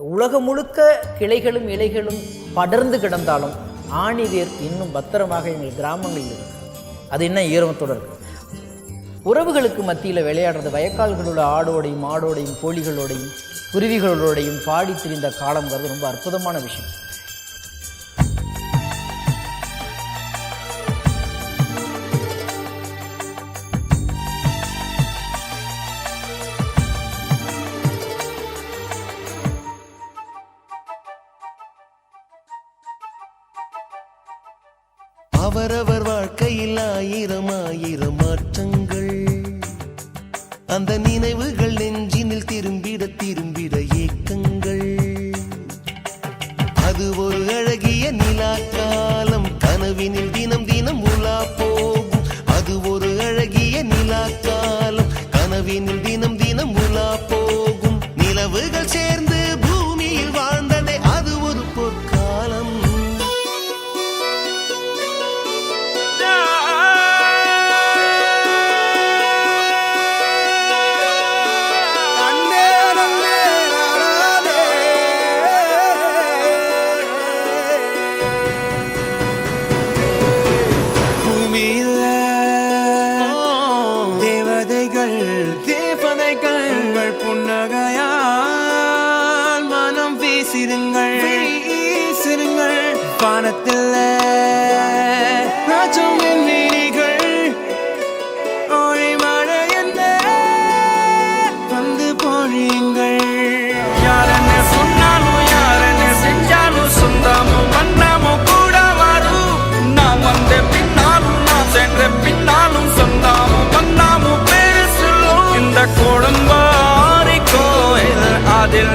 உலகம் முழுக்க கிளைகளும் இலைகளும் படர்ந்து கிடந்தாலும் ஆணிவேர் இன்னும் பத்திரமாக எங்கள் கிராமங்களில் இருக்கு. அது இன்னும் ஈரமத்தோடு இருக்கு. உறவுகளுக்கு மத்தியில் விளையாடுறது வயக்கால்களோட ஆடோடையும் மாடோடையும் கோழிகளோடையும் குருவிகளோடையும் பாடி திரிந்த காலங்கிறது ரொம்ப அற்புதமான விஷயம். அவரவர் வாழ்க்கையில் ஆயிரம் ஆயிரம் மாற்றங்கள். அந்த நினைவுகள் வானத்தில் ராஜம் விண்மீனிகள் ஒளிமழ என்ன? வந்து பொழியுங்கள் யாரன்னு சொன்னாலும் யாரன்னு செஞ்சாலும் சொந்தமும் வண்ணமும் கூட வரும் நான் வந்த பின்னாலும் நான் சென்ற பின்னாலும் சொந்தமும் வண்ணமும் பேர் சொல்லும் இந்த குடும்பம் ஆரிக்கோ அதில்